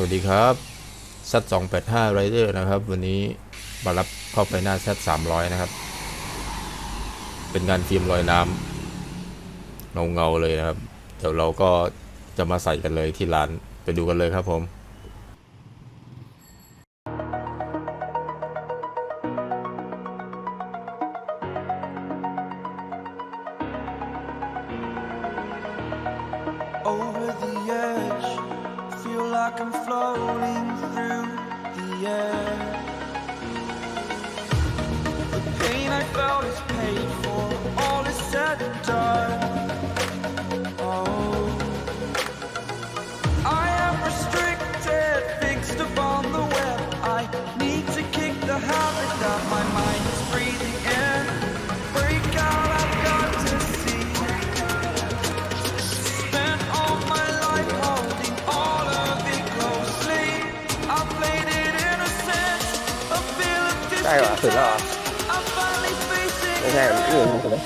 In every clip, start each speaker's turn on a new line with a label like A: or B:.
A: สวัสดีครับซัด285 Rider นะครับ วันนี้มารับเข้าไปหน้าซัด300 นะครับ เป็นงานฟิล์มลอยน้ำเงาเงาๆเลยนะครับ เดี๋ยวเราก็จะมาใส่กันเลยที่ร้านไปดูกันเลยครับผม
B: over the edge. Feel like I'm floating through the air. The pain I felt is
C: đây là thử lò đây này là những người đấy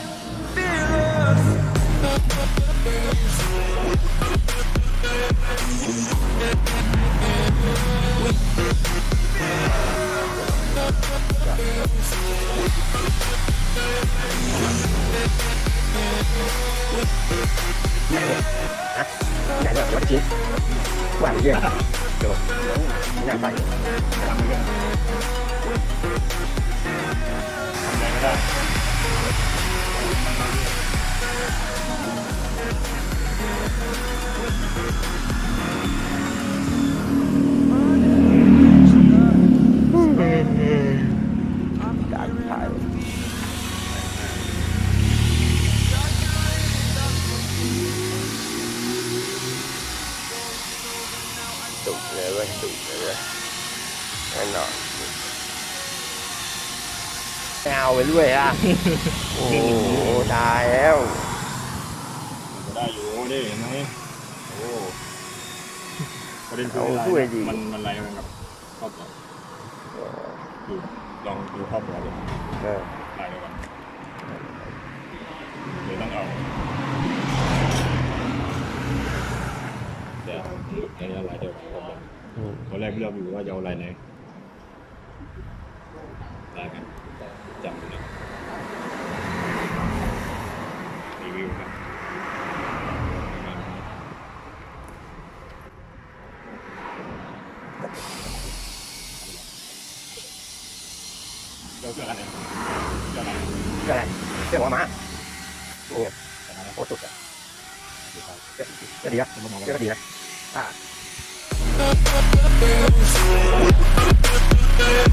C: Hãy subscribe cho kênh Ghiền Mì Gõ Để không bỏ lỡ những video hấp dẫn นอนไม่เอาไปด้วยอ่ะ โอ้โหตายแล้ว
D: ก็ได้อยู่นี่เห็นไหม โอ้ประเด็นคือ
C: เอา
D: อะไร
C: ด้วยดิ
D: มันมันอะไรกันกับครอบครัวดูลองดูครอบครัวดู
C: เออ
D: อะไรด้วยกันเดี๋ยวต้องเอาเดี๋ยวในนี้อะไรเดียวกันครับผม
C: อืม
D: ตอนแรกเลือกอยู่ว่าจะเอาอะไรไหนได้กันจำเลยรีวิวครับประมาณนี้ เราเลือกอะไรเลือกอะไร
C: ก็อะไรเรียกว่ามาเนี่ยโคตรสุดอะก็ดีอะก็ดีนะอะ
B: Fearless.